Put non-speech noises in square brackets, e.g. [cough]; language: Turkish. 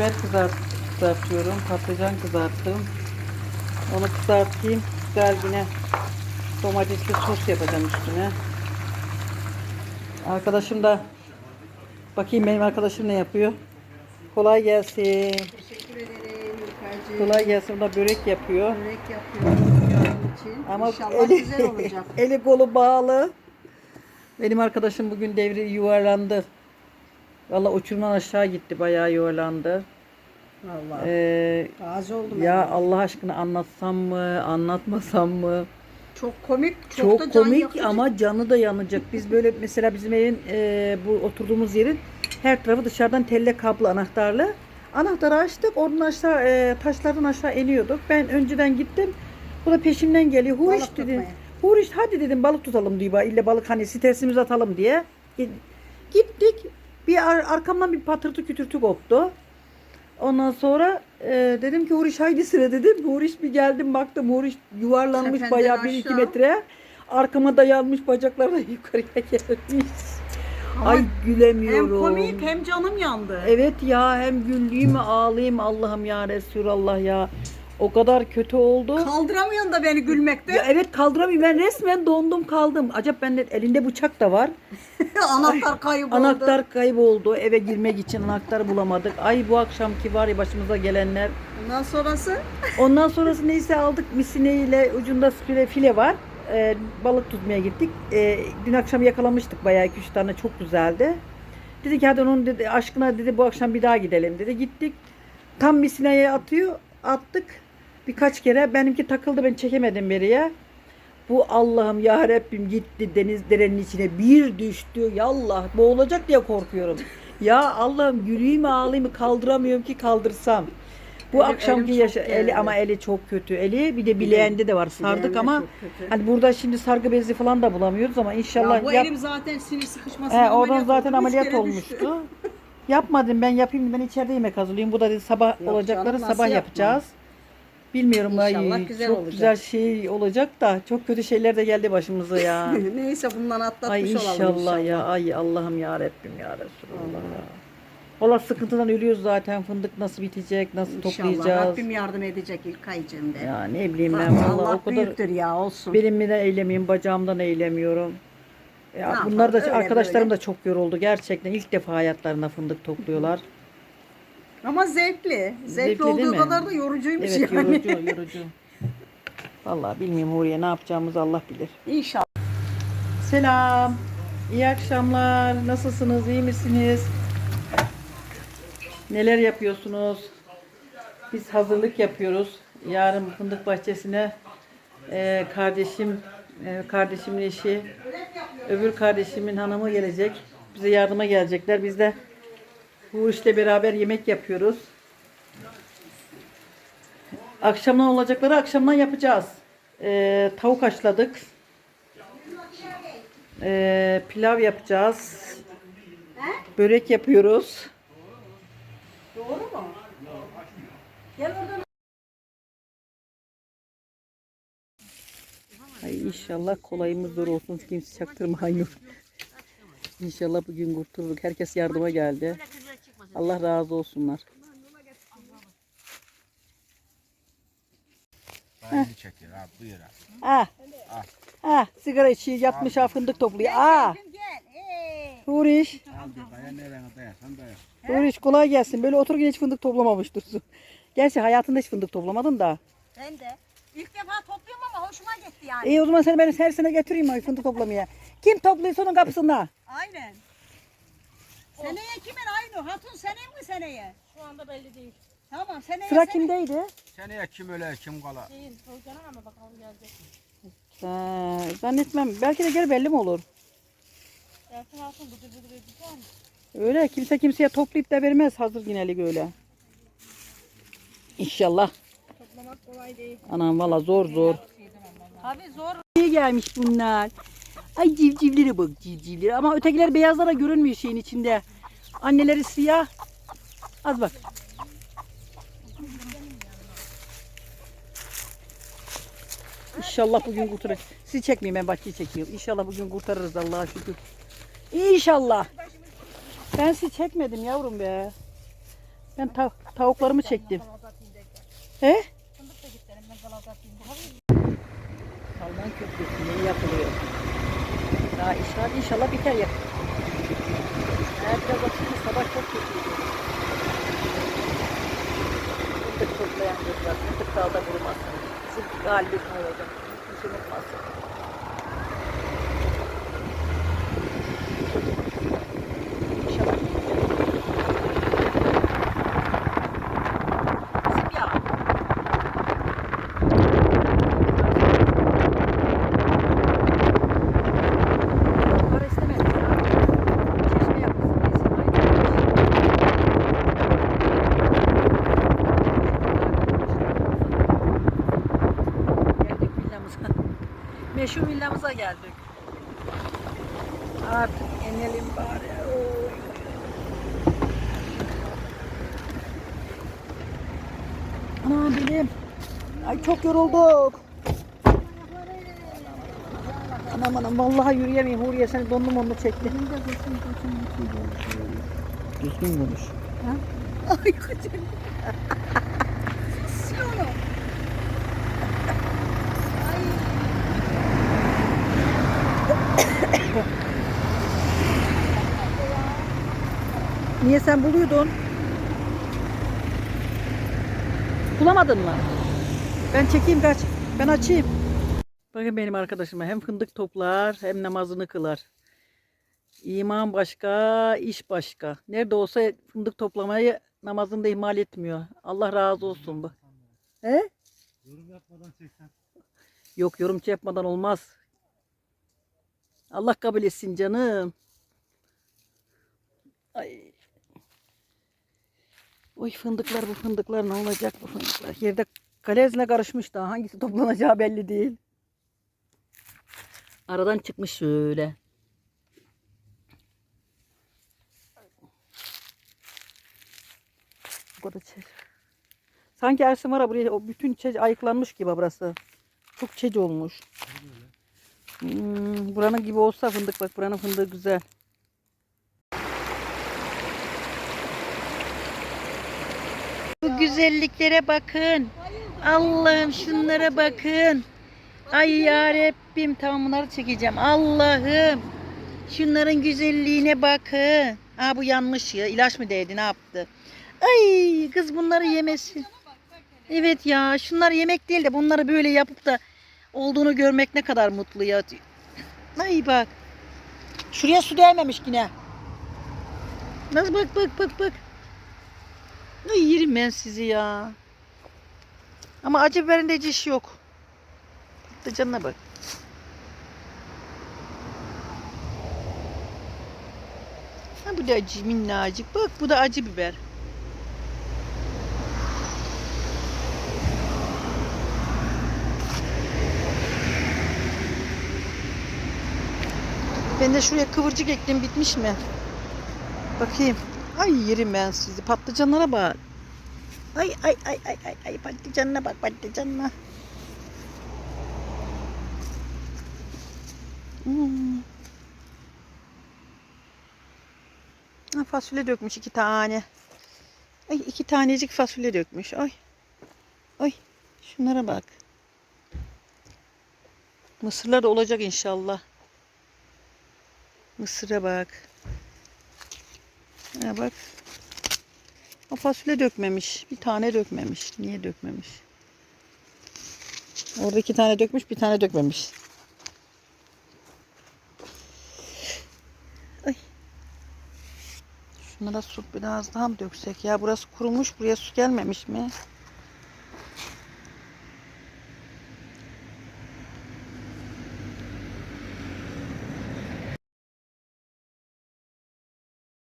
biber kızart, kızartıyorum. Patlıcan kızarttım. Onu kızartayım. Güzel yine domatesli sos yapacağım üstüne. Arkadaşım da bakayım benim arkadaşım ne yapıyor. Kolay gelsin. Teşekkür ederim Nurkaycığım. Kolay gelsin. O da börek yapıyor. Börek yapıyorum için. Ama İnşallah eli, güzel olacak. [laughs] eli kolu bağlı. Benim arkadaşım bugün devri yuvarlandı. Valla uçurumdan aşağı gitti. Bayağı yuvarlandı. Vallahi. Ee, Razı oldum. ya yani. Allah aşkına anlatsam mı, anlatmasam mı? Çok komik, çok, Çok, da can komik yakıcı. ama canı da yanacak. Biz böyle mesela bizim evin e, bu oturduğumuz yerin her tarafı dışarıdan telle kablo anahtarlı. Anahtarı açtık. Oradan aşağı e, taşlardan aşağı iniyorduk. Ben önceden gittim. Bu da peşimden geliyor. Huriş Balık dedi. tutmaya. Huriş hadi dedim balık tutalım diyor. İlle balık hani stresimizi atalım diye. Gi- Gittik. Bir ar- arkamdan bir patırtı kütürtü koptu. Ondan sonra e, dedim ki Huriş haydi sıra dedim. Huriş bir geldim baktım Huriş yuvarlanmış Tependen bayağı 1-2 aşağı. metre. Arkama dayanmış bacaklarına [laughs] yukarıya gelmiş. Ama Ay gülemiyorum. Hem komik hem canım yandı. Evet ya hem güldüğüm ağlayayım Allah'ım ya Resulallah ya. O kadar kötü oldu. Kaldıramıyorsun da beni gülmekte. Ya evet kaldıramıyorum ben resmen dondum kaldım. Acaba bende elinde bıçak da var. [laughs] Anahtar kayboldu. Anahtar kayboldu. Eve girmek için anahtar bulamadık. Ay bu akşamki var ya başımıza gelenler. Ondan sonrası Ondan sonrası neyse aldık misineyle ucunda file, file var. Ee, balık tutmaya gittik. Ee, dün akşam yakalamıştık bayağı 2-3 tane çok güzeldi. Dedi ki hadi onun dedi aşkına dedi bu akşam bir daha gidelim dedi. Gittik. Tam misineye atıyor. Attık. Birkaç kere benimki takıldı ben çekemedim beriye. Bu Allah'ım ya Rabbim gitti deniz derenin içine bir düştü. Yallah boğulacak diye korkuyorum. Ya Allah'ım güleyim mi ağlayayım mı kaldıramıyorum ki kaldırsam. Bu Elim- akşamki yaşa eli ama eli çok kötü. Eli bir de bileğinde de var. Sardık ama çok kötü. hani burada şimdi sargı bezi falan da bulamıyoruz ama inşallah ya bu yap- elim zaten sinir sıkışmasından He, oradan ameliyat zaten. Üç ameliyat kere olmuştu. [laughs] Yapmadım ben yapayım ben içeride yemek hazırlayayım. Bu da dedi sabah Yok olacakları canım, nasıl sabah yapma? yapacağız. Bilmiyorum İnşallah ay güzel çok olacak. güzel şey olacak da çok kötü şeyler de geldi başımıza ya. [laughs] Neyse bundan atlatmış ay olalım inşallah, inşallah. ya ay Allah'ım ya Rabbim ya Resulallah ya. Valla sıkıntıdan ölüyoruz zaten. Fındık nasıl bitecek, nasıl İnşallah toplayacağız? Rabbim yardım edecek ilk aycığım de. Ya ne bileyim ben valla Allah o kadar büyüktür ya olsun. belimden eylemiyorum, bacağımdan eylemiyorum. Ya bunlar da öyle arkadaşlarım böyle. da çok yoruldu. Gerçekten ilk defa hayatlarında fındık topluyorlar. Ama zevkli. Zevkli, Zevkli olduğu mi? kadar da yorucuymuş Evet yani. yorucu yorucu. Vallahi bilmiyorum Huriye ne yapacağımızı Allah bilir. İnşallah. Selam. İyi akşamlar. Nasılsınız? iyi misiniz? Neler yapıyorsunuz? Biz hazırlık yapıyoruz. Yarın fındık bahçesine e, kardeşim, e, kardeşimin eşi, öbür kardeşimin hanımı gelecek. Bize yardıma gelecekler. Biz de bu işle beraber yemek yapıyoruz. Akşamdan olacakları akşamdan yapacağız. E, tavuk haşladık. Ee, pilav yapacağız. Börek yapıyoruz. Doğru mu? Gel oradan. Ay inşallah kolayımız zor olsun. Kimse çaktırmayın. İnşallah bugün kurtuluruz. Herkes yardıma geldi. Allah razı olsunlar. Aynı çekiyor abi buyur abi. Ah. Ah, sigara içiyor, yatmış ha fındık topluyor. Ah, Gel. Huriş. Al daya nereye dayasan daya. Huriş kolay gelsin. Böyle otururken hiç fındık toplamamış dursun. [laughs] Gerçi hayatında hiç fındık toplamadın da. Ben de. İlk defa topluyorum ama hoşuma gitti yani. İyi o zaman seni ben her sene götüreyim o fındık toplamaya. Kim topluyorsa onun kapısında. Aynen. Seneye kimin aynı? Hatun senin mi seneye? Şu anda belli değil. Tamam seneye Sıra senin. kimdeydi? Seneye kim öle kim kala. Değil. Özcan'ın ama bakalım gelecek. Ha, zannetmem. Belki de geri belli mi olur? Gelsin alsın bıdı bıdı bıdı güzel mi? Öyle kimse kimseye toplayıp da vermez hazır yinelik öyle. İnşallah. Toplamak kolay değil. Anam valla zor zor. Tabii zor. İyi gelmiş bunlar. Ay civcivlere bak civcivlere. Ama ötekiler beyazlara görünmüyor şeyin içinde. Anneleri siyah. Az bak. İnşallah bugün kurtarır. Sizi çekmeyeyim ben bahçeyi çekiyorum. İnşallah bugün kurtarırız Allah'a şükür. İnşallah. Ben sizi çekmedim yavrum be. Ben ta- tavuklarımı çektim. He? Fındık da gidelim ben galata atayım. Salman Köprüsü yeni yapılıyor. Daha inşallah, inşallah biter ya. Eğer biraz açılır sabah çok kötüydü. Fındık toplayan kızlar, fındık dağda kurumasın. Bizim galibiyet olacak? Kimse unutmasın. İnşallah biter. Bizim ya. Para istemedim ya. Çeşme yapılsın desin. Hayır. Geldik villamıza. Meşhur villamıza geldik. Artık inelim bari. Oy. Ana benim. Ay çok yorulduk. Anam anam vallahi yürüyemeyim. Huriye seni donlu monlu çekti. Düzgün konuş. Ay kızım. [laughs] Sil Niye sen buluyordun? Bulamadın mı? Ben çekeyim kaç. Ben açayım. Bakın benim arkadaşıma hem fındık toplar hem namazını kılar. İman başka, iş başka. Nerede olsa fındık toplamayı namazını da ihmal etmiyor. Allah razı olsun bu. He? Yorum yapmadan çeksen. Yok yorum yapmadan olmaz. Allah kabul etsin canım. Ay. Oy fındıklar bu fındıklar ne olacak bu fındıklar? Yerde kalezle karışmış daha hangisi toplanacağı belli değil. Aradan çıkmış şöyle. Bu kadar çeç. Sanki Ersin var ya buraya o bütün çeç ayıklanmış gibi burası. Çok çeç olmuş. Hmm, buranın gibi olsa fındık bak buranın fındığı güzel. Güzelliklere bakın. Allah'ım şunlara bakın. Ay ya Rabbim tamam bunları çekeceğim. Allah'ım. Şunların güzelliğine bakın. Ha bu yanmış ya. İlaç mı değdi ne yaptı? Ay kız bunları yemesin. Evet ya şunlar yemek değil de bunları böyle yapıp da olduğunu görmek ne kadar mutlu ya. Ay bak. Şuraya su değmemiş yine. Nasıl bak bak bak bak. Ay yerim ben sizi ya. Ama acı biberinde hiç iş yok. Patlıcanına bak. Ha bu da acı minnacık. Bak bu da acı biber. Ben de şuraya kıvırcık ektim bitmiş mi? Bakayım. Ay yerim ben sizi. Patlıcanlara bak. Ay ay ay ay ay ay patlıcanına bak patlıcanına. Hmm. Fasulye dökmüş iki tane. Ay iki tanecik fasulye dökmüş. Ay. Ay. Şunlara bak. Mısırlar da olacak inşallah. Mısıra bak. Ha bak. O fasulye dökmemiş. Bir tane dökmemiş. Niye dökmemiş? Orada iki tane dökmüş, bir tane dökmemiş. Ay. Şunlara su biraz daha mı döksek ya? Burası kurumuş, buraya su gelmemiş mi?